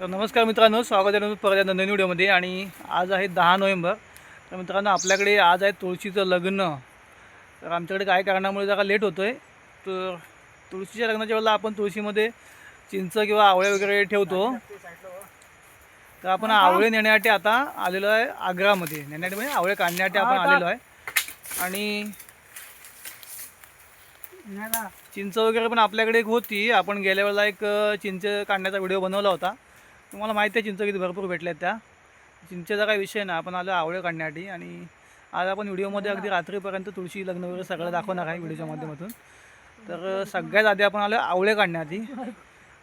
तर नमस्कार मित्रांनो स्वागत आहे परत या नंदिनी व्हिडिओमध्ये. आणि आज आहे दहा नोव्हेंबर. तर मित्रांनो आपल्याकडे आज आहे तुळशीचं लग्न. तर आमच्याकडे काय कारणामुळे जरा लेट होतो आहे तर तुळशीच्या लग्नाच्या वेळेला आपण तुळशीमध्ये चिंच किंवा आवळे वगैरे ठेवतो. तर आपण आवळे नेण्यासाठी आता आलेलो आहे आग्रामध्ये. नेण्यासाठी म्हणजे आवळे काढण्यासाठी आपण आलेलो आहे. आणि चिंच वगैरे पण आपल्याकडे एक होती. आपण गेल्या वेळेला एक चिंच काढण्याचा व्हिडिओ बनवला होता. तुम्हाला माहिती आहे चिंच किती भरपूर भेटल्या आहेत त्या. चिंचेचा काही विषय नाही आपण आलो आवळे काढण्यासाठी. आणि आज आपण व्हिडिओमध्ये अगदी रात्रीपर्यंत तुळशी लग्न वगैरे सगळं दाखवणार आहे व्हिडिओच्या माध्यमातून. तर सगळ्यात आधी आपण आलो आवळे काढण्याआधी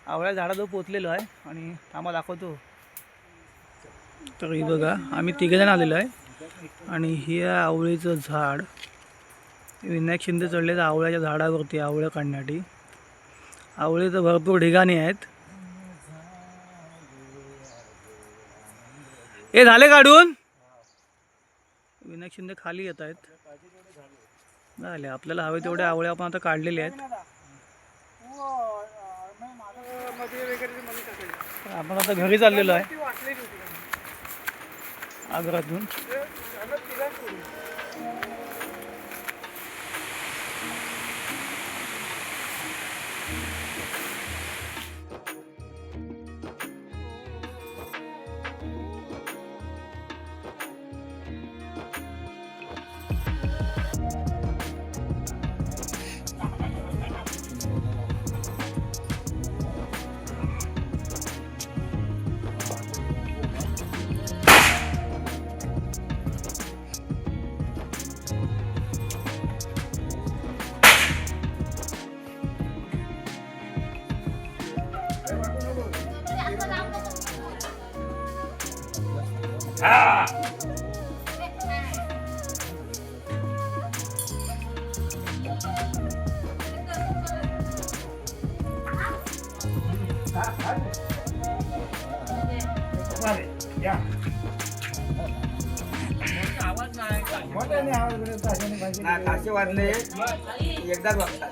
आवळ्या झाडाजवळ पोचलेलो आहे आणि थांबा दाखवतो. तर ही बघा आम्ही तिघेजण आलेलो आहे. आणि हे आहे आवळीचं झाड विनायक शिंदे चढलेलं आवळ्याच्या झाडावरती आवळ्या काढण्यासाठी. आवळे तर भरपूर ठिकाणी आहेत. हे झाले काढून विनायक शिंदे खाली येत आहेत. झाले आपल्याला हवे तेवढे आवळे आपण आता काढलेले आहेत. आपण आता घरी चाललेलो आहे. आग्रातून नाही वाजले एकदाच वाजतात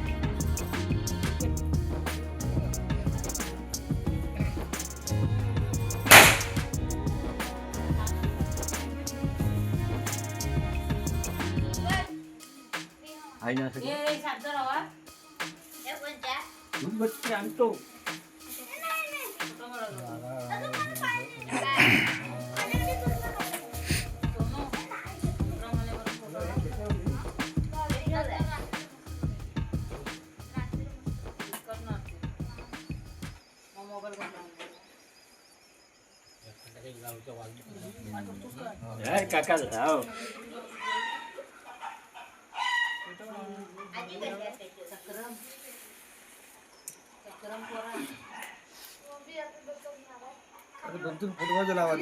जागाची असला आणतो काका राव दोन तीन फुटबॉल लावा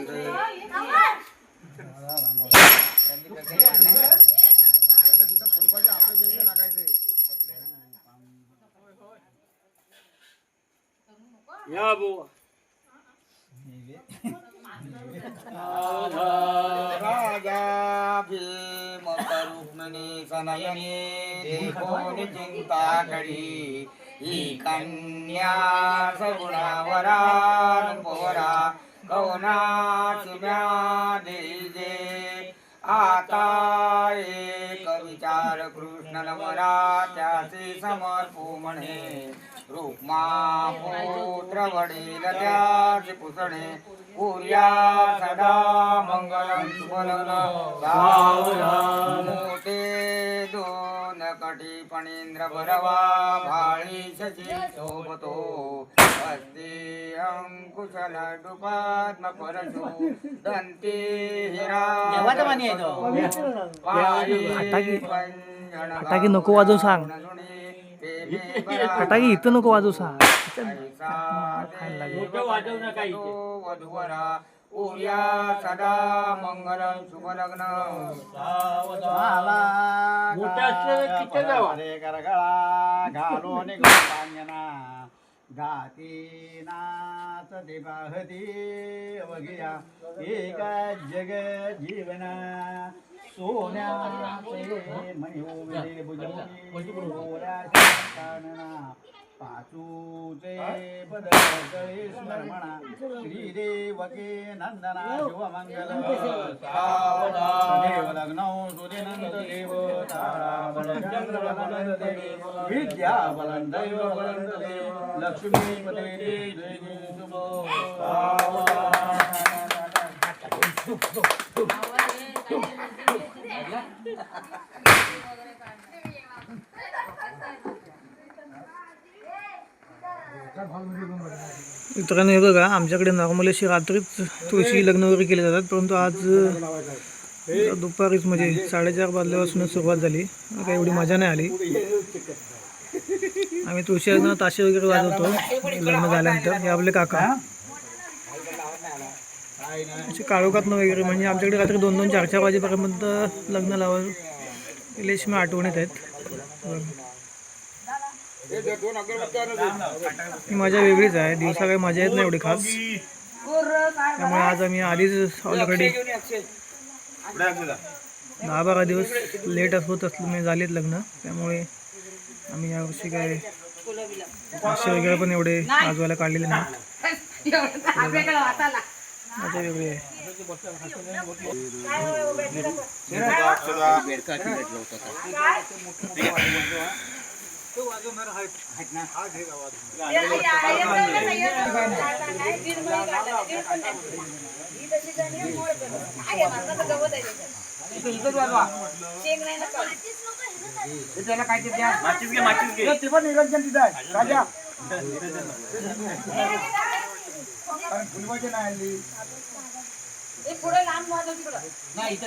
या बो राजा भीम మనీషనయనే దేహోని చింతాకడి. ఈ కన్యా సగుణవరాను పోరా కౌనా సుమ్యా దిల్ దే आता एक विचार कृष्ण नमरा त्याचे समर्पू म्हणे रुक्मा पुत्र वडील त्याचे पुसणे. पूर्या सदा सुबलन मोठे दोन कटी पणींद्र भरवा. भाळी शोभतो. हस्ते परशु दंते हिरा फटाके फटाके नको वाजवू सांग. फटाके इथं नको वाजवू सांग. वधुवरा उया सदा मंगल शुभ लग्न मोठं असलं तर तिथं जावा. गळा घालो निघांगना गाती नाच देवाहती वगिया एक जग जीवना सोन्याचे मणी उमले भुजमुखी कानना पाचूचे पद कळे स्मरणा श्रीदेवके नंदना शिवमंगल देव लग्न देव देव विद्या देव लक्ष्मी पते मित्रांनो हे बघा आमच्याकडे नॉर्मली अशी रात्रीच तुळशी लग्न वगैरे केले जातात परंतु आज दुपारीच म्हणजे साडेचार वाजल्यापासूनच सुरुवात झाली. काही एवढी मजा नाही आली. आम्ही तुळशी लग्न ताशे वगैरे वाजवतो लग्न झाल्यानंतर. हे आपले काका. असे काळोखातनं वगैरे म्हणजे आमच्याकडे रात्री दोन दोन चार चार वाजेपर्यंत लग्न लावा रेशमी आठवणीत आहेत. ही मजा वेगळीच आहे. दिवसा काही मजा येत नाही एवढी खास. त्यामुळे आज आम्ही आधीच ऑलरेडी. दहा बारा दिवस लेट होत असल्यामुळे झालेत लग्न. त्यामुळे आम्ही यावर्षी काय असे वगैरे पण एवढे आजवायला काढलेले नाही. मजा वेगळी आहे इथं वाजवा हे त्याला काय ते द्या. ते पण निरंजन तिथं आहे. राजा कारण नाही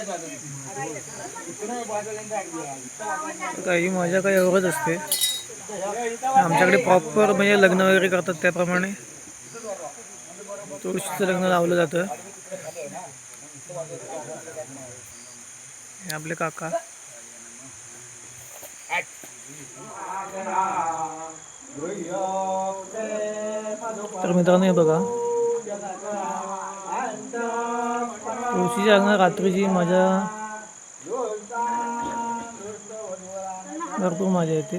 वाजवल्यानंतर काही मजा काही एवढंच असते. आमच्याकडे प्रॉपर म्हणजे लग्न वगैरे करतात त्याप्रमाणे. तुळशीचं लग्न लावलं जातं. हे आपले काका. तर मित्रांनो हे बघा. तुळशीच्या लग्न रात्रीची मजा भरपूर मजा येते.